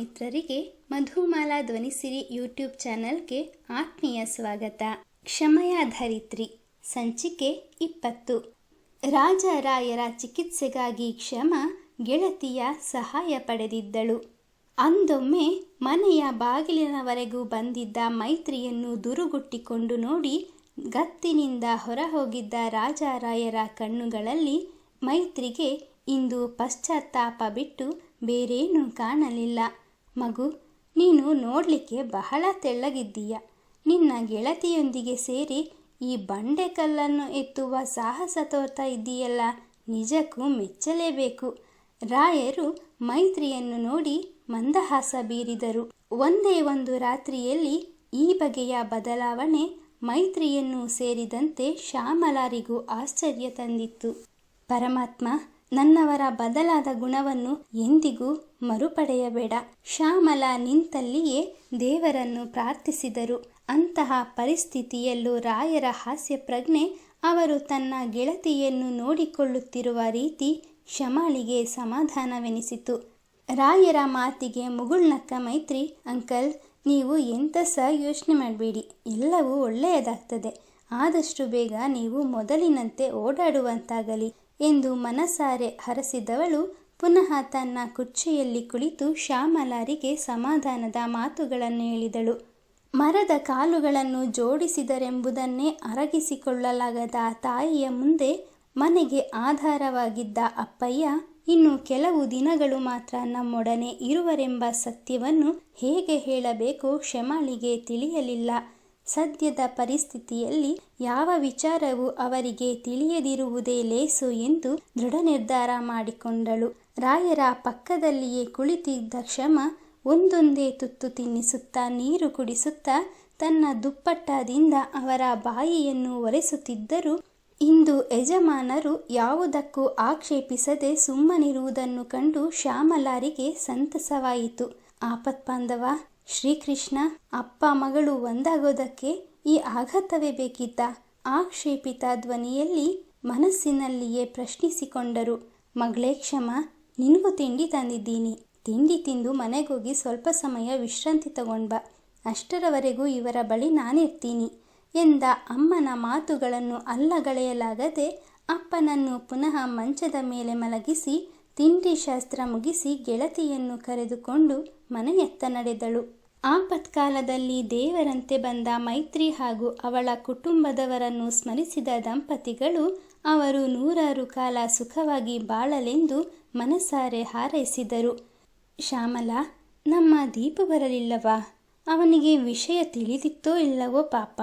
ಮಿತ್ರರಿಗೆ ಮಧುಮಾಲಾ ಧ್ವನಿಸಿರಿ ಯೂಟ್ಯೂಬ್ ಚಾನೆಲ್ಗೆ ಆತ್ಮೀಯ ಸ್ವಾಗತ. ಕ್ಷಮಯ ಧರಿತ್ರಿ ಸಂಚಿಕೆ ಇಪ್ಪತ್ತು. ರಾಜರಾಯರ ಚಿಕಿತ್ಸೆಗಾಗಿ ಕ್ಷಮ ಗೆಳತಿಯ ಸಹಾಯ ಪಡೆದಿದ್ದಳು. ಅಂದೊಮ್ಮೆ ಮನೆಯ ಬಾಗಿಲಿನವರೆಗೂ ಬಂದಿದ್ದ ಮೈತ್ರಿಯನ್ನು ದುರುಗುಟ್ಟಿಕೊಂಡು ನೋಡಿ ಗತ್ತಿನಿಂದ ಹೊರಹೋಗಿದ್ದ ರಾಜಾರಾಯರ ಕಣ್ಣುಗಳಲ್ಲಿ ಮೈತ್ರಿಗೆ ಇಂದು ಪಶ್ಚಾತ್ತಾಪ ಬಿಟ್ಟು ಬೇರೇನೂ ಕಾಣಲಿಲ್ಲ. ಮಗು, ನೀನು ನೋಡಲಿಕ್ಕೆ ಬಹಳ ತೆಳ್ಳಗಿದ್ದೀಯ. ನಿನ್ನ ಗೆಳತಿಯೊಂದಿಗೆ ಸೇರಿ ಈ ಬಂಡೆಕಲ್ಲನ್ನು ಎತ್ತುವ ಸಾಹಸ ತೋರ್ತಾ ಇದ್ದೀಯಲ್ಲ, ನಿಜಕ್ಕೂ ಮೆಚ್ಚಲೇಬೇಕು. ರಾಯರು ಮೈತ್ರಿಯನ್ನು ನೋಡಿ ಮಂದಹಾಸ ಬೀರಿದರು. ಒಂದೇ ಒಂದು ರಾತ್ರಿಯಲ್ಲಿ ಈ ಬಗೆಯ ಬದಲಾವಣೆ ಮೈತ್ರಿಯನ್ನು ಸೇರಿದಂತೆ ಶ್ಯಾಮಲಾರಿಗೂ ಆಶ್ಚರ್ಯ ತಂದಿತ್ತು. ಪರಮಾತ್ಮ ನನ್ನವರ ಬದಲಾದ ಗುಣವನ್ನು ಎಂದಿಗೂ ಮರುಪಡೆಯಬೇಡ. ಶ್ಯಾಮಲ ನಿಂತಲ್ಲಿಯೇ ದೇವರನ್ನು ಪ್ರಾರ್ಥಿಸಿದರು. ಅಂತಹ ಪರಿಸ್ಥಿತಿಯಲ್ಲೂ ರಾಯರ ಹಾಸ್ಯ ಪ್ರಜ್ಞೆ, ಅವರು ತನ್ನ ಗೆಳತಿಯನ್ನು ನೋಡಿಕೊಳ್ಳುತ್ತಿರುವ ರೀತಿ ಶಮಾಳಿಗೆ ಸಮಾಧಾನವೆನಿಸಿತು. ರಾಯರ ಮಾತಿಗೆ ಮುಗುಳ್ನಕ್ಕ ಮೈತ್ರಿ, ಅಂಕಲ್, ನೀವು ಎಂತ ಸಹ ಯೋಚನೆ ಮಾಡಬೇಡಿ. ಎಲ್ಲವೂ ಒಳ್ಳೆಯದಾಗ್ತದೆ. ಆದಷ್ಟು ಬೇಗ ನೀವು ಮೊದಲಿನಂತೆ ಓಡಾಡುವಂತಾಗಲಿ. ಎಂದು ಮನಸಾರೆ ಹರಸಿದವಳು ಪುನಃ ತನ್ನ ಕುರ್ಚಿಯಲ್ಲಿ ಕುಳಿತು ಶ್ಯಾಮಲಾರಿಗೆ ಸಮಾಧಾನದ ಮಾತುಗಳನ್ನು ಹೇಳಿದಳು. ಮರದ ಕಾಲುಗಳನ್ನು ಜೋಡಿಸಿದರೆಂಬುದನ್ನೇ ಅರಗಿಸಿಕೊಳ್ಳಲಾಗದ ತಾಯಿಯ ಮುಂದೆ ಮನೆಗೆ ಆಧಾರವಾಗಿದ್ದ ಅಪ್ಪಯ್ಯ ಇನ್ನು ಕೆಲವು ದಿನಗಳು ಮಾತ್ರ ನಮ್ಮೊಡನೆ ಇರುವರೆಂಬ ಸತ್ಯವನ್ನು ಹೇಗೆ ಹೇಳಬೇಕೋ ಕ್ಷಮಾಳಿಗೆ ತಿಳಿಯಲಿಲ್ಲ. ಸದ್ಯದ ಪರಿಸ್ಥಿತಿಯಲ್ಲಿ ಯಾವ ವಿಚಾರವೂ ಅವರಿಗೆ ತಿಳಿಯದಿರುವುದೇ ಲೇಸು ಎಂದು ದೃಢ ನಿರ್ಧಾರ ಮಾಡಿಕೊಂಡಳು. ರಾಯರ ಪಕ್ಕದಲ್ಲಿಯೇ ಕುಳಿತಿದ್ದ ಕ್ಷಮ ಒಂದೊಂದೇ ತುತ್ತು ತಿನ್ನಿಸುತ್ತಾ ನೀರು ಕುಡಿಸುತ್ತಾ ತನ್ನ ದುಪ್ಪಟ್ಟದಿಂದ ಅವರ ಬಾಯಿಯನ್ನು ಒರೆಸುತ್ತಿದ್ದರು. ಇಂದು ಯಜಮಾನರು ಯಾವುದಕ್ಕೂ ಆಕ್ಷೇಪಿಸದೆ ಸುಮ್ಮನಿರುವುದನ್ನು ಕಂಡು ಶ್ಯಾಮಲಾರಿಗೆ ಸಂತಸವಾಯಿತು. ಆಪತ್ಬಾಂಧವ ಶ್ರೀಕೃಷ್ಣ ಅಪ್ಪ ಮಗಳು ಒಂದಾಗೋದಕ್ಕೆ ಈ ಆಘಾತವೇ ಬೇಕಿದ್ದ ಆಕ್ಷೇಪಿತ ಧ್ವನಿಯಲ್ಲಿ ಮನಸ್ಸಿನಲ್ಲಿಯೇ ಪ್ರಶ್ನಿಸಿಕೊಂಡರು. ಮಗಳೇ ಕ್ಷಮ, ನಿನಗೂ ತಿಂಡಿ ತಂದಿದ್ದೀನಿ. ತಿಂಡಿ ತಿಂದು ಮನೆಗೋಗಿ ಸ್ವಲ್ಪ ಸಮಯ ವಿಶ್ರಾಂತಿ ತಗೊಂಡ್ಬಾ. ಅಷ್ಟರವರೆಗೂ ಇವರ ಬಳಿ ನಾನಿರ್ತೀನಿ ಎಂದ ಅಮ್ಮನ ಮಾತುಗಳನ್ನು ಅಲ್ಲಗಳೆಯಲಾಗದೆ ಅಪ್ಪನನ್ನು ಪುನಃ ಮಂಚದ ಮೇಲೆ ಮಲಗಿಸಿ, ತಿಂಡಿ ಶಾಸ್ತ್ರ ಮುಗಿಸಿ ಗೆಳತಿಯನ್ನು ಕರೆದುಕೊಂಡು ಮನೆಯತ್ತ ನಡೆದಳು. ಆಪತ್ಕಾಲದಲ್ಲಿ ದೇವರಂತೆ ಬಂದ ಮೈತ್ರಿ ಹಾಗೂ ಅವಳ ಕುಟುಂಬದವರನ್ನು ಸ್ಮರಿಸಿದ ದಂಪತಿಗಳು ಅವರು ನೂರಾರು ಕಾಲ ಸುಖವಾಗಿ ಬಾಳಲೆಂದು ಮನಸಾರೆ ಹಾರೈಸಿದರು. ಶ್ಯಾಮಲ, ನಮ್ಮ ದೀಪ ಬರಲಿಲ್ಲವಾ? ಅವನಿಗೆ ವಿಷಯ ತಿಳಿದಿತ್ತೋ ಇಲ್ಲವೋ ಪಾಪ.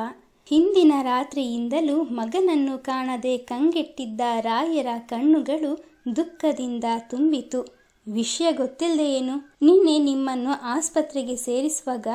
ಹಿಂದಿನ ರಾತ್ರಿಯಿಂದಲೂ ಮಗನನ್ನು ಕಾಣದೆ ಕಂಗೆಟ್ಟಿದ್ದ ರಾಯರ ಕಣ್ಣುಗಳು ದುಃಖದಿಂದ ತುಂಬಿತು. ವಿಷಯ ಗೊತ್ತಿಲ್ಲದೆ ಏನು? ನಿನ್ನೆ ನಿಮ್ಮನ್ನು ಆಸ್ಪತ್ರೆಗೆ ಸೇರಿಸುವಾಗ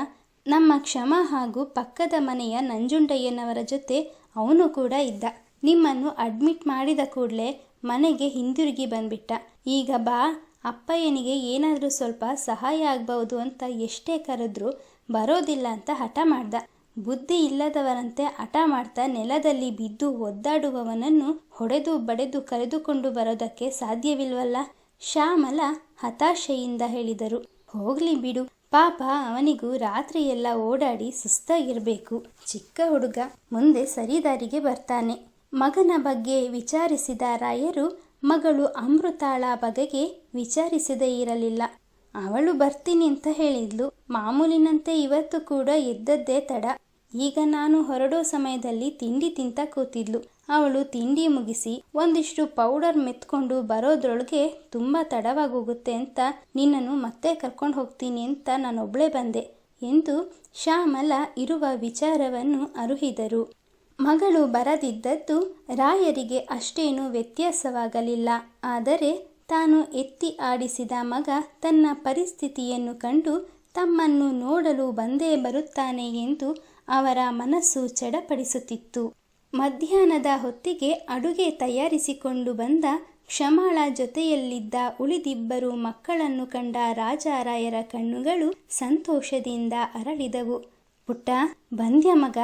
ನಮ್ಮ ಕ್ಷಮ ಹಾಗೂ ಪಕ್ಕದ ಮನೆಯ ನಂಜುಂಡಯ್ಯನವರ ಜೊತೆ ಅವನು ಕೂಡ ಇದ್ದ. ನಿಮ್ಮನ್ನು ಅಡ್ಮಿಟ್ ಮಾಡಿದ ಕೂಡಲೇ ಮನೆಗೆ ಹಿಂದಿರುಗಿ ಬಂದ್ಬಿಟ್ಟ. ಈಗ ಬಾ, ಅಪ್ಪಯ್ಯನಿಗೆ ಏನಾದರೂ ಸ್ವಲ್ಪ ಸಹಾಯ ಆಗ್ಬಹುದು ಅಂತ ಎಷ್ಟೇ ಕರೆದ್ರು ಬರೋದಿಲ್ಲ ಅಂತ ಹಠ ಮಾಡ್ದ. ಬುದ್ಧಿ ಇಲ್ಲದವರಂತೆ ಹಠ ಮಾಡ್ತಾ ನೆಲದಲ್ಲಿ ಬಿದ್ದು ಒದ್ದಾಡುವವನನ್ನು ಹೊಡೆದು ಬಡೆದು ಕರೆದುಕೊಂಡು ಬರೋದಕ್ಕೆ ಸಾಧ್ಯವಿಲ್ವಲ್ಲ? ಶ್ಯಾಮಲ ಹತಾಶೆಯಿಂದ ಹೇಳಿದರು, ಹೋಗ್ಲಿ ಬಿಡು. ಪಾಪ ಅವನಿಗೂ ರಾತ್ರಿಯೆಲ್ಲ ಓಡಾಡಿ ಸುಸ್ತಾಗಿರಬೇಕು. ಚಿಕ್ಕ ಹುಡುಗ ಮುಂದೆ ಸರಿದಾರಿಗೆ ಬರ್ತಾನೆ. ಮಗನ ಬಗ್ಗೆ ವಿಚಾರಿಸಿದ ರಾಯರು ಮಗಳು ಅಮೃತಾಳ ಬಗೆಗೆ ವಿಚಾರಿಸದೇ ಇರಲಿಲ್ಲ. ಅವಳು ಬರ್ತೀನಿ ಅಂತ ಹೇಳಿದ್ಲು. ಮಾಮೂಲಿನಂತೆ ಇವತ್ತು ಕೂಡ ಎದ್ದದ್ದೇ ತಡ. ಈಗ ನಾನು ಹೊರಡೋ ಸಮಯದಲ್ಲಿ ತಿಂಡಿ ತಿಂತ ಕೂತಿದ್ಲು. ಅವಳು ತಿಂಡಿ ಮುಗಿಸಿ ಒಂದಿಷ್ಟು ಪೌಡರ್ ಮೆತ್ಕೊಂಡು ಬರೋದ್ರೊಳಗೆ ತುಂಬ ತಡವಾಗೋಗುತ್ತೆ ಅಂತ ನಿನ್ನನ್ನು ಮತ್ತೆ ಕರ್ಕೊಂಡು ಹೋಗ್ತೀನಿ ಅಂತ ನಾನೊಬ್ಳೇ ಬಂದೆ ಎಂದು ಶ್ಯಾಮಲ ಇರುವ ವಿಚಾರವನ್ನು ಅರುಹಿದರು. ಮಗಳು ಬರದಿದ್ದದ್ದು ರಾಯರಿಗೆ ಅಷ್ಟೇನೂ ವ್ಯತ್ಯಾಸವಾಗಲಿಲ್ಲ. ಆದರೆ ತಾನು ಎತ್ತಿ ಆಡಿಸಿದ ಮಗ ತನ್ನ ಪರಿಸ್ಥಿತಿಯನ್ನು ಕಂಡು ತಮ್ಮನ್ನು ನೋಡಲು ಬಂದೇ ಬರುತ್ತಾನೆ ಎಂದು ಅವರ ಮನಸ್ಸು ಚಡಪಡಿಸುತ್ತಿತ್ತು. ಮಧ್ಯಾಹ್ನದ ಹೊತ್ತಿಗೆ ಅಡುಗೆ ತಯಾರಿಸಿಕೊಂಡು ಬಂದ ಕ್ಷಮಾಳ ಜೊತೆಯಲ್ಲಿದ್ದ ಉಳಿದಿಬ್ಬರು ಮಕ್ಕಳನ್ನು ಕಂಡ ರಾಜಾರಾಯರ ಕಣ್ಣುಗಳು ಸಂತೋಷದಿಂದ ಅರಳಿದವು. ಪುಟ್ಟ, ಬಂದ್ಯ ಮಗ,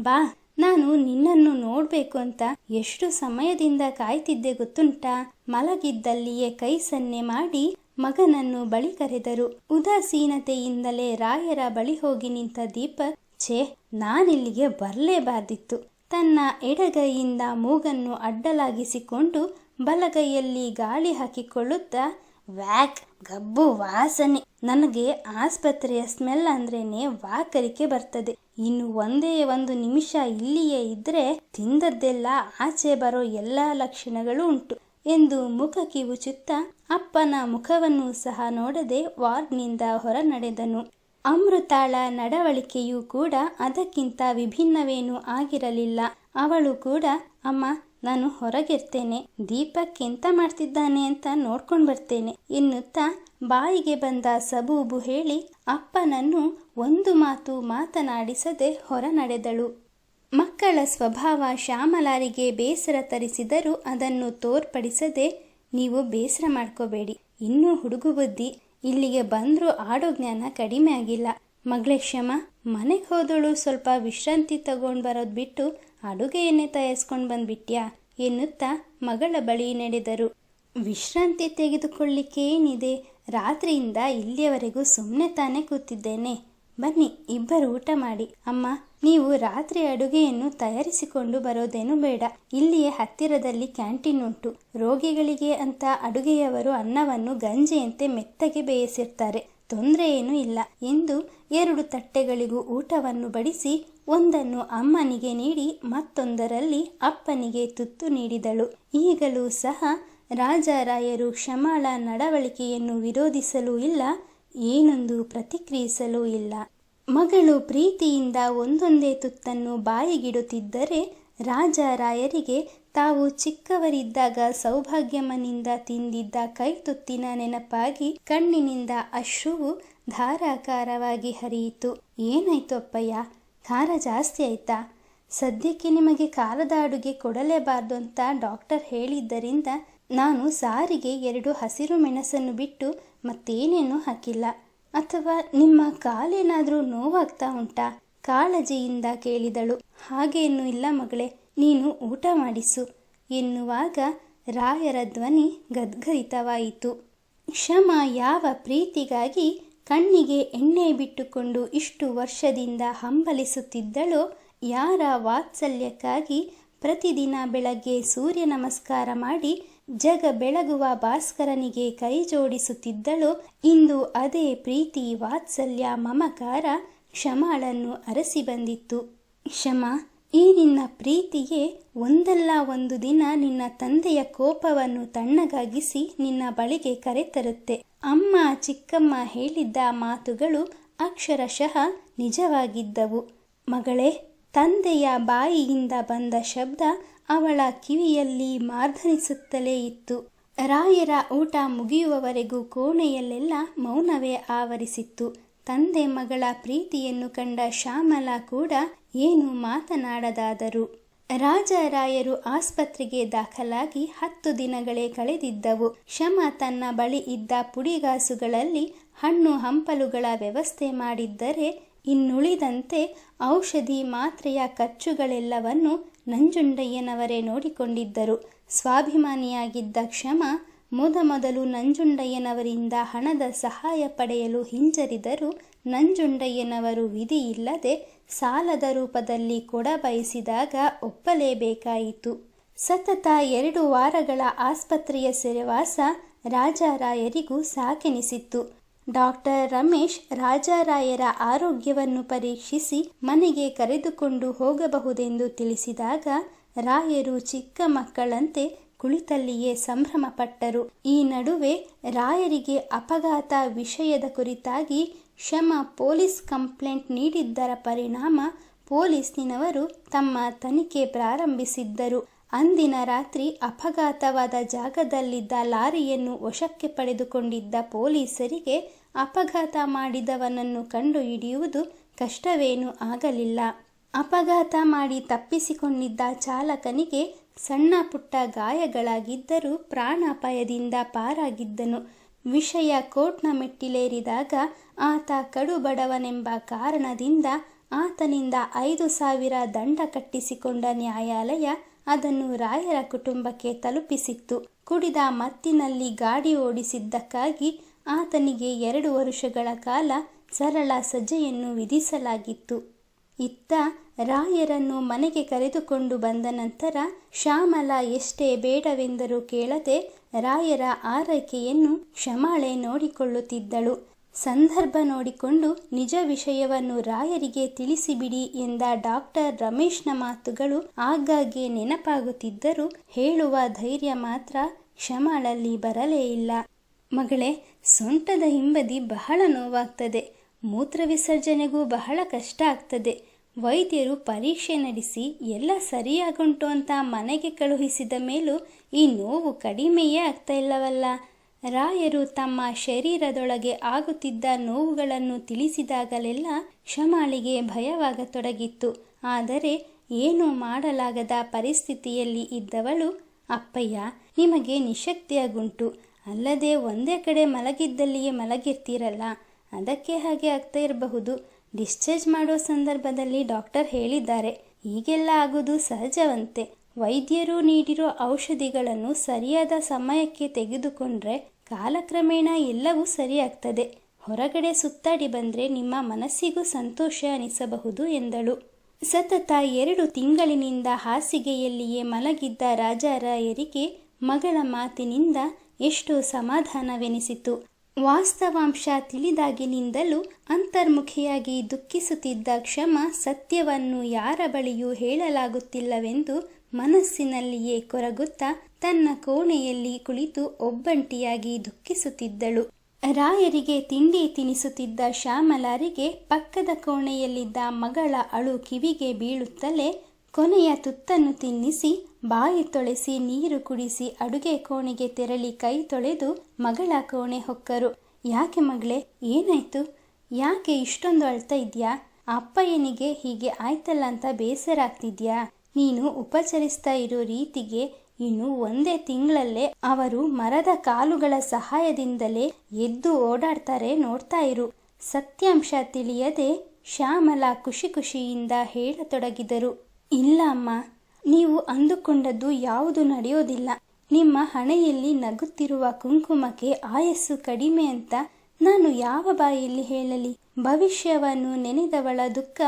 ಬಾ, ನಾನು ನಿನ್ನನ್ನು ನೋಡಬೇಕು ಅಂತ ಎಷ್ಟು ಸಮಯದಿಂದ ಕಾಯ್ತಿದ್ದೆ ಗೊತ್ತುಂಟಾ? ಮಲಗಿದ್ದಲ್ಲಿಯೇ ಕೈ ಸನ್ನೆ ಮಾಡಿ ಮಗನನ್ನು ಬಳಿ ಕರೆದರು. ಉದಾಸೀನತೆಯಿಂದಲೇ ರಾಯರ ಬಳಿ ಹೋಗಿ ನಿಂತ ದೀಪ ಛೇ, ನಾನಿಲ್ಲಿಗೆ ಬರಲೇಬಾರ್ದಿತ್ತು. ತನ್ನ ಎಡಗೈಯಿಂದ ಮೂಗನ್ನು ಅಡ್ಡಲಾಗಿಸಿಕೊಂಡು ಬಲಗೈಯಲ್ಲಿ ಗಾಳಿ ಹಾಕಿಕೊಳ್ಳುತ್ತಾ, ವ್ಯಾಕ್, ಗಬ್ಬು ವಾಸನೆ. ನನಗೆ ಆಸ್ಪತ್ರೆಯ ಸ್ಮೆಲ್ ಅಂದ್ರೇನೆ ವಾಕರಿಕೆ ಬರ್ತದೆ. ಇನ್ನು ಒಂದೇ ಒಂದು ನಿಮಿಷ ಇಲ್ಲಿಯೇ ಇದ್ರೆ ತಿಂದದ್ದೆಲ್ಲ ಆಚೆ ಬರೋ ಎಲ್ಲಾ ಲಕ್ಷಣಗಳು ಉಂಟು ಎಂದು ಮುಖ ಕಿವುಚುತ್ತಾ ಅಪ್ಪನ ಮುಖವನ್ನು ಸಹ ನೋಡದೆ ವಾರ್ಡ್ನಿಂದ ಹೊರ ನಡೆದನು ಅಮೃತಾಳ ನಡವಳಿಕೆಯೂ ಕೂಡ ಅದಕ್ಕಿಂತ ವಿಭಿನ್ನವೇನೂ ಆಗಿರಲಿಲ್ಲ. ಅವಳು ಕೂಡ, ಅಮ್ಮ, ನಾನು ಹೊರಗಿರ್ತೇನೆ. ದೀಪಕ್ ಎಂತ ಮಾಡ್ತಿದ್ದಾನೆ ಅಂತ ನೋಡ್ಕೊಂಡು ಬರ್ತೇನೆ. ಎನ್ನುತ್ತಾ ಬಾಯಿಗೆ ಬಂದ ಸಬೂಬು ಹೇಳಿ ಅಪ್ಪನನ್ನು ಒಂದು ಮಾತು ಮಾತನಾಡಿಸದೆ ಹೊರ ನಡೆದಳು ಮಕ್ಕಳ ಸ್ವಭಾವ ಶ್ಯಾಮಲಾರಿಗೆ ಬೇಸರ ತರಿಸಿದರೂ ಅದನ್ನು ತೋರ್ಪಡಿಸದೆ, ನೀವು ಬೇಸರ ಮಾಡ್ಕೋಬೇಡಿ. ಇನ್ನೂ ಹುಡುಗು ಬುದ್ಧಿ ಇಲ್ಲಿಗೆ ಬಂದರೂ ಆಡೋ ಜ್ಞಾನ ಕಡಿಮೆ ಆಗಿಲ್ಲ. ಮಗಳೇ ಕ್ಷಮ, ಮನೆಗೆ ಹೋದಳು ಸ್ವಲ್ಪ ವಿಶ್ರಾಂತಿ ತಗೊಂಡು ಬರೋದು ಬಿಟ್ಟು ಅಡುಗೆಯನ್ನೇ ತಯಾರಿಸ್ಕೊಂಡು ಬಂದ್ಬಿಟ್ಯಾ? ಎನ್ನುತ್ತಾ ಮಗಳ ಬಳಿ ನಡೆದರು. ವಿಶ್ರಾಂತಿ ತೆಗೆದುಕೊಳ್ಳಿಕ್ಕೆ ಏನಿದೆ? ರಾತ್ರಿಯಿಂದ ಇಲ್ಲಿಯವರೆಗೂ ಸುಮ್ಮನೆ ತಾನೇ ಕೂತಿದ್ದೇನೆ. ಬನ್ನಿ, ಇಬ್ಬರು ಊಟ ಮಾಡಿ. ಅಮ್ಮ, ನೀವು ರಾತ್ರಿ ಅಡುಗೆಯನ್ನು ತಯಾರಿಸಿಕೊಂಡು ಬರೋದೇನು ಬೇಡ. ಇಲ್ಲಿಯೇ ಹತ್ತಿರದಲ್ಲಿ ಕ್ಯಾಂಟೀನ್ ಉಂಟು. ರೋಗಿಗಳಿಗೆ ಅಂತ ಅಡುಗೆಯವರು ಅನ್ನವನ್ನು ಗಂಜಿಯಂತೆ ಮೆತ್ತಗೆ ಬೇಯಿಸಿರ್ತಾರೆ. ತೊಂದರೆ ಏನೂ ಇಲ್ಲ. ಎಂದು ಎರಡು ತಟ್ಟೆಗಳಿಗೂ ಊಟವನ್ನು ಬಡಿಸಿ ಒಂದನ್ನು ಅಮ್ಮನಿಗೆ ನೀಡಿ ಮತ್ತೊಂದರಲ್ಲಿ ಅಪ್ಪನಿಗೆ ತುತ್ತು ನೀಡಿದಳು. ಈಗಲೂ ಸಹ ರಾಜಾರಾಯರು ಕ್ಷಮಾಳ ನಡವಳಿಕೆಯನ್ನು ವಿರೋಧಿಸಲೂ ಇಲ್ಲ. ಏನೊಂದು ಪ್ರತಿಕ್ರಿಯಿಸಲೂ ಇಲ್ಲ. ಮಗಳು ಪ್ರೀತಿಯಿಂದ ಒಂದೊಂದೇ ತುತ್ತನ್ನು ಬಾಯಿಗಿಡುತ್ತಿದ್ದರೆ ರಾಜಾರಾಯರಿಗೆ ತಾವು ಚಿಕ್ಕವರಿದ್ದಾಗ ಸೌಭಾಗ್ಯಮ್ಮನಿಂದ ತಿಂದಿದ್ದ ಕೈತುತ್ತಿನ ನೆನಪಾಗಿ ಕಣ್ಣಿನಿಂದ ಅಶ್ರುವು ಧಾರಾಕಾರವಾಗಿ ಹರಿಯಿತು. ಏನಾಯ್ತು ಅಪ್ಪಯ್ಯ? ಖಾರ ಜಾಸ್ತಿ ಆಯ್ತಾ? ಸದ್ಯಕ್ಕೆ ನಿಮಗೆ ಖಾರದ ಅಡುಗೆ ಕೊಡಲೇಬಾರ್ದು ಅಂತ ಡಾಕ್ಟರ್ ಹೇಳಿದ್ದರಿಂದ ನಾನು ಸಾರಿಗೆ ಎರಡು ಹಸಿರು ಮೆಣಸನ್ನು ಬಿಟ್ಟು ಮತ್ತೇನೇನೂ ಹಾಕಿಲ್ಲ. ಅಥವಾ ನಿಮ್ಮ ಕಾಲೇನಾದರೂ ನೋವಾಗ್ತಾ ಉಂಟಾ? ಕಾಳಜಿಯಿಂದ ಕೇಳಿದಳು. ಹಾಗೇನೂ ಇಲ್ಲ ಮಗಳೇ, ನೀನು ಊಟ ಮಾಡಿಸು. ಎನ್ನುವಾಗ ರಾಯರ ಧ್ವನಿ ಗದ್ಗದಿತವಾಯಿತು ಕ್ಷಮ ಯಾವ ಪ್ರೀತಿಗಾಗಿ ಕಣ್ಣಿಗೆ ಎಣ್ಣೆ ಬಿಟ್ಟುಕೊಂಡು ಇಷ್ಟು ವರ್ಷದಿಂದ ಹಂಬಲಿಸುತ್ತಿದ್ದಳೋ, ಯಾರ ವಾತ್ಸಲ್ಯಕ್ಕಾಗಿ ಪ್ರತಿದಿನ ಬೆಳಗ್ಗೆ ಸೂರ್ಯ ನಮಸ್ಕಾರ ಮಾಡಿ ಜಗ ಬೆಳಗುವ ಭಾಸ್ಕರನಿಗೆ ಕೈ ಜೋಡಿಸುತ್ತಿದ್ದಳು. ಇಂದು ಅದೇ ಪ್ರೀತಿ ವಾತ್ಸಲ್ಯ ಮಮಕಾರ ಕ್ಷಮಾಳನ್ನು ಅರಸಿ ಬಂದಿತ್ತು. ಕ್ಷಮ, ಈ ನಿನ್ನ ಪ್ರೀತಿಗೆ ಒಂದಲ್ಲ ಒಂದು ದಿನ ನಿನ್ನ ತಂದೆಯ ಕೋಪವನ್ನು ತಣ್ಣಗಾಗಿಸಿ ನಿನ್ನ ಬಳಿಗೆ ಕರೆತರುತ್ತೆ ಅಮ್ಮ ಚಿಕ್ಕಮ್ಮ ಹೇಳಿದ್ದ ಮಾತುಗಳು ಅಕ್ಷರಶಃ ನಿಜವಾಗಿದ್ದವು. ಮಗಳೇ ತಂದೆಯ ಬಾಯಿಯಿಂದ ಬಂದ ಶಬ್ದ ಅವಳ ಕಿವಿಯಲ್ಲಿ ಮಾರ್ಧನಿಸುತ್ತಲೇ ಇತ್ತು. ರಾಯರ ಊಟ ಮುಗಿಯುವವರೆಗೂ ಕೋಣೆಯಲ್ಲೆಲ್ಲ ಮೌನವೇ ಆವರಿಸಿತ್ತು. ತಂದೆ ಮಗಳ ಪ್ರೀತಿಯನ್ನು ಕಂಡ ಶ್ಯಾಮಲ ಕೂಡ ಏನು ಮಾತನಾಡದಾದರು. ರಾಜರಾಯರು ಆಸ್ಪತ್ರೆಗೆ ದಾಖಲಾಗಿ ಹತ್ತು ದಿನಗಳೇ ಕಳೆದಿದ್ದವು. ಶಮ ತನ್ನ ಬಳಿ ಇದ್ದ ಪುಡಿಗಾಸುಗಳಲ್ಲಿ ಹಣ್ಣು ಹಂಪಲುಗಳ ವ್ಯವಸ್ಥೆ ಮಾಡಿದ್ದರೆ ಇನ್ನುಳಿದಂತೆ ಔಷಧಿ ಮಾತ್ರೆಯ ಖರ್ಚುಗಳೆಲ್ಲವನ್ನೂ ನಂಜುಂಡಯ್ಯನವರೇ ನೋಡಿಕೊಂಡಿದ್ದರು. ಸ್ವಾಭಿಮಾನಿಯಾಗಿದ್ದ ಕ್ಷಮ ಮೊದಮೊದಲು ನಂಜುಂಡಯ್ಯನವರಿಂದ ಹಣದ ಸಹಾಯ ಪಡೆಯಲು ಹಿಂಜರಿದರೂ ನಂಜುಂಡಯ್ಯನವರು ವಿಧಿಯಿಲ್ಲದೆ ಸಾಲದ ರೂಪದಲ್ಲಿ ಕೊಡಬಯಸಿದಾಗ ಒಪ್ಪಲೇಬೇಕಾಯಿತು. ಸತತ ಎರಡು ವಾರಗಳ ಆಸ್ಪತ್ರೆಯ ಸೆರೆವಾಸ ರಾಜಾರಾಯರಿಗೂ ಸಾಕೆನಿಸಿತ್ತು. ಡಾಕ್ಟರ್ ರಮೇಶ್ ರಾಜಾರಾಯರ ಆರೋಗ್ಯವನ್ನು ಪರೀಕ್ಷಿಸಿ ಮನೆಗೆ ಕರೆದುಕೊಂಡು ಹೋಗಬಹುದೆಂದು ತಿಳಿಸಿದಾಗ ರಾಯರು ಚಿಕ್ಕ ಮಕ್ಕಳಂತೆ ಕುಳಿತಲ್ಲಿಯೇ ಸಂಭ್ರಮಪಟ್ಟರು. ಈ ನಡುವೆ ರಾಯರಿಗೆ ಅಪಘಾತ ವಿಷಯದ ಕುರಿತಾಗಿ ಶಮ ಪೊಲೀಸ್ ಕಂಪ್ಲೇಂಟ್ ನೀಡಿದ್ದರ ಪರಿಣಾಮ ಪೊಲೀಸ್ನಿನವರು ತಮ್ಮ ತನಿಖೆ ಪ್ರಾರಂಭಿಸಿದ್ದರು. ಅಂದಿನ ರಾತ್ರಿ ಅಪಘಾತವಾದ ಜಾಗದಲ್ಲಿದ್ದ ಲಾರಿಯನ್ನು ವಶಕ್ಕೆ ಪಡೆದುಕೊಂಡಿದ್ದ ಪೊಲೀಸರಿಗೆ ಅಪಘಾತ ಮಾಡಿದವನನ್ನು ಕಂಡು ಹಿಡಿಯುವುದು ಕಷ್ಟವೇನೂ ಆಗಲಿಲ್ಲ. ಅಪಘಾತ ಮಾಡಿ ತಪ್ಪಿಸಿಕೊಂಡಿದ್ದ ಚಾಲಕನಿಗೆ ಸಣ್ಣ ಪುಟ್ಟ ಗಾಯಗಳಾಗಿದ್ದರೂ ಪ್ರಾಣಾಪಾಯದಿಂದ ಪಾರಾಗಿದ್ದನು. ವಿಷಯ ಕೋರ್ಟ್ನ ಮೆಟ್ಟಿಲೇರಿದಾಗ ಆತ ಕಡುಬಡವನೆಂಬ ಕಾರಣದಿಂದ ಆತನಿಂದ ಐದು ಸಾವಿರ ದಂಡ ಕಟ್ಟಿಸಿಕೊಂಡ ನ್ಯಾಯಾಲಯ ಅದನ್ನು ರಾಯರ ಕುಟುಂಬಕ್ಕೆ ತಲುಪಿಸಿತ್ತು. ಕುಡಿದ ಮತ್ತಿನಲ್ಲಿ ಗಾಡಿ ಓಡಿಸಿದ್ದಕ್ಕಾಗಿ ಆತನಿಗೆ ಎರಡು ವರುಷಗಳ ಕಾಲ ಸರಳ ಸಜ್ಜೆಯನ್ನು ವಿಧಿಸಲಾಗಿತ್ತು. ಇತ್ತ ರಾಯರನ್ನು ಮನೆಗೆ ಕರೆದುಕೊಂಡು ಬಂದ ನಂತರ ಶ್ಯಾಮಲ, ಎಷ್ಟೇ ಬೇಡವೆಂದರೂ ಕೇಳದೆ ರಾಯರ ಆರೈಕೆಯನ್ನು ಕ್ಷಮಾಳೆ ನೋಡಿಕೊಳ್ಳುತ್ತಿದ್ದಳು. ಸಂದರ್ಭ ನೋಡಿಕೊಂಡು ನಿಜ ವಿಷಯವನ್ನು ರಾಯರಿಗೆ ತಿಳಿಸಿಬಿಡಿ ಎಂದ ಡಾಕ್ಟರ್ ರಮೇಶ್ನ ಮಾತುಗಳು ಆಗಾಗ್ಗೆ ನೆನಪಾಗುತ್ತಿದ್ದರೂ ಹೇಳುವ ಧೈರ್ಯ ಮಾತ್ರ ಕ್ಷಮಾಳಲ್ಲಿ ಬರಲೇ ಇಲ್ಲ. ಮಗಳೇ ಸೊಂಟದ ಹಿಂಬದಿ ಬಹಳ ನೋವಾಗ್ತದೆ. ಮೂತ್ರ ವಿಸರ್ಜನೆಗೂ ಬಹಳ ಕಷ್ಟ ಆಗ್ತದೆ. ವೈದ್ಯರು ಪರೀಕ್ಷೆ ನಡೆಸಿ ಎಲ್ಲ ಸರಿಯಾಗುಂಟು ಅಂತ ಮನೆಗೆ ಕಳುಹಿಸಿದ ಮೇಲೂ ಈ ನೋವು ಕಡಿಮೆಯೇ ಆಗ್ತಾ ಇಲ್ಲವಲ್ಲ? ರಾಯರು ತಮ್ಮ ಶರೀರದೊಳಗೆ ಆಗುತ್ತಿದ್ದ ನೋವುಗಳನ್ನು ತಿಳಿಸಿದಾಗಲೆಲ್ಲ ಕ್ಷಮಾಳಿಗೆ ಭಯವಾಗತೊಡಗಿತ್ತು. ಆದರೆ ಏನು ಮಾಡಲಾಗದ ಪರಿಸ್ಥಿತಿಯಲ್ಲಿ ಇದ್ದವಳು, ಅಪ್ಪಯ್ಯ, ನಿಮಗೆ ನಿಶಕ್ತಿಯಾಗುಂಟು. ಅಲ್ಲದೆ ಒಂದೇ ಕಡೆ ಮಲಗಿದ್ದಲ್ಲಿಯೇ ಮಲಗಿರ್ತೀರಲ್ಲ? ಅದಕ್ಕೆ ಹಾಗೆ ಆಗ್ತಾ ಇರಬಹುದು. ಡಿಸ್ಚಾರ್ಜ್ ಮಾಡೋ ಸಂದರ್ಭದಲ್ಲಿ ಡಾಕ್ಟರ್ ಹೇಳಿದ್ದಾರೆ, ಹೀಗೆಲ್ಲ ಆಗುವುದು ಸಹಜವಂತೆ. ವೈದ್ಯರು ನೀಡಿರೋ ಔಷಧಿಗಳನ್ನು ಸರಿಯಾದ ಸಮಯಕ್ಕೆ ತೆಗೆದುಕೊಂಡ್ರೆ ಕಾಲಕ್ರಮೇಣ ಎಲ್ಲವೂ ಸರಿಯಾಗ್ತದೆ. ಹೊರಗಡೆ ಸುತ್ತಾಡಿ ಬಂದರೆ ನಿಮ್ಮ ಮನಸ್ಸಿಗೂ ಸಂತೋಷ ಅನಿಸಬಹುದು ಎಂದಳು. ಸತತ ಎರಡು ತಿಂಗಳಿನಿಂದ ಹಾಸಿಗೆಯಲ್ಲಿಯೇ ಮಲಗಿದ್ದ ರಾಜಾರಾಯರಿಗೆ ಮಗಳ ಮಾತಿನಿಂದ ಎಷ್ಟು ಸಮಾಧಾನವೆನಿಸಿತು. ವಾಸ್ತವಾಂಶ ತಿಳಿದಾಗಿನಿಂದಲೂ ಅಂತರ್ಮುಖಿಯಾಗಿ ದುಃಖಿಸುತ್ತಿದ್ದ ಕ್ಷಮ ಸತ್ಯವನ್ನು ಯಾರ ಬಳಿಯೂ ಹೇಳಲಾಗುತ್ತಿಲ್ಲವೆಂದು ಮನಸ್ಸಿನಲ್ಲಿಯೇ ಕೊರಗುತ್ತಾ ತನ್ನ ಕೋಣೆಯಲ್ಲಿ ಕುಳಿತು ಒಬ್ಬಂಟಿಯಾಗಿ ದುಃಖಿಸುತ್ತಿದ್ದಳು. ರಾಯರಿಗೆ ತಿಂಡಿ ತಿನಿಸುತ್ತಿದ್ದ ಶ್ಯಾಮಲಾರಿಗೆ ಪಕ್ಕದ ಕೋಣೆಯಲ್ಲಿದ್ದ ಮಗಳ ಅಳು ಕಿವಿಗೆ ಬೀಳುತ್ತಲೇ ಕೊನೆಯ ತುತ್ತನ್ನು ತಿನ್ನಿಸಿ, ಬಾಯಿ ತೊಳೆಸಿ, ನೀರು ಕುಡಿಸಿ, ಅಡುಗೆ ಕೋಣೆಗೆ ತೆರಳಿ ಕೈ ತೊಳೆದು ಮಗಳ ಕೋಣೆ ಹೊಕ್ಕರು. ಯಾಕೆ ಮಗಳೇ, ಏನಾಯ್ತು? ಯಾಕೆ ಇಷ್ಟೊಂದು ಅಳ್ತಾ ಇದ್ಯಾ? ಅಪ್ಪಯ್ಯನಿಗೆ ಹೀಗೆ ಆಯ್ತಲ್ಲ ಅಂತ ಬೇಸರ ಆಗ್ತಿದ್ಯಾ? ನೀನು ಉಪಚರಿಸ್ತಾ ಇರೋ ರೀತಿಗೆ ಇನ್ನು ಒಂದೇ ತಿಂಗಳಲ್ಲೇ ಅವರು ಮರದ ಕಾಲುಗಳ ಸಹಾಯದಿಂದಲೇ ಎದ್ದು ಓಡಾಡ್ತಾರೆ ನೋಡ್ತಾ ಇರು. ಸತ್ಯಾಂಶ ತಿಳಿಯದೆ ಶ್ಯಾಮಲ ಖುಷಿ ಖುಷಿಯಿಂದ ಹೇಳತೊಡಗಿದರು. ಇಲ್ಲ, ಅಮ್ಮ. ನೀವು ಅಂದುಕೊಂಡದ್ದು ಯಾವುದು ನಡೆಯೋದಿಲ್ಲ. ನಿಮ್ಮ ಹಣೆಯಲ್ಲಿ ನಗುತ್ತಿರುವ ಕುಂಕುಮಕ್ಕೆ ಆಯಸ್ಸು ಕಡಿಮೆ ಅಂತ ನಾನು ಯಾವ ಬಾಯಲ್ಲಿ ಹೇಳಲಿ? ಭವಿಷ್ಯವನ್ನು ನೆನೆದವಳ ದುಃಖ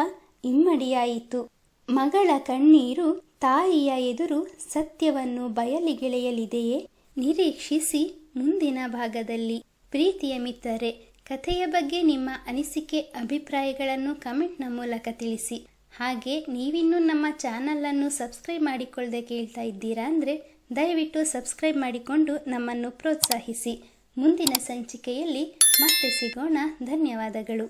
ಇಮ್ಮಡಿಯಾಯಿತು. ಮಗಳ ಕಣ್ಣೀರು ತಾಯಿಯ ಎದುರು ಸತ್ಯವನ್ನು ಬಯಲಿಗೆಳೆಯಲಿದೆಯೇ ನಿರೀಕ್ಷಿಸಿ ಮುಂದಿನ ಭಾಗದಲ್ಲಿ. ಪ್ರೀತಿಯ ಮಿತ್ರರೆ, ಕಥೆಯ ಬಗ್ಗೆ ನಿಮ್ಮ ಅನಿಸಿಕೆ, ಅಭಿಪ್ರಾಯಗಳನ್ನು ಕಮೆಂಟ್ನ ಮೂಲಕ ತಿಳಿಸಿ. ಹಾಗೆ ನೀವಿನ್ನೂ ನಮ್ಮ ಚಾನಲನ್ನು ಸಬ್ಸ್ಕ್ರೈಬ್ ಮಾಡಿಕೊಳ್ಳದೆ ಕೇಳ್ತಾ ಇದ್ದೀರಾ ಅಂದರೆ ದಯವಿಟ್ಟು ಸಬ್ಸ್ಕ್ರೈಬ್ ಮಾಡಿಕೊಂಡು ನಮ್ಮನ್ನು ಪ್ರೋತ್ಸಾಹಿಸಿ. ಮುಂದಿನ ಸಂಚಿಕೆಯಲ್ಲಿ ಮತ್ತೆ ಸಿಗೋಣ. ಧನ್ಯವಾದಗಳು.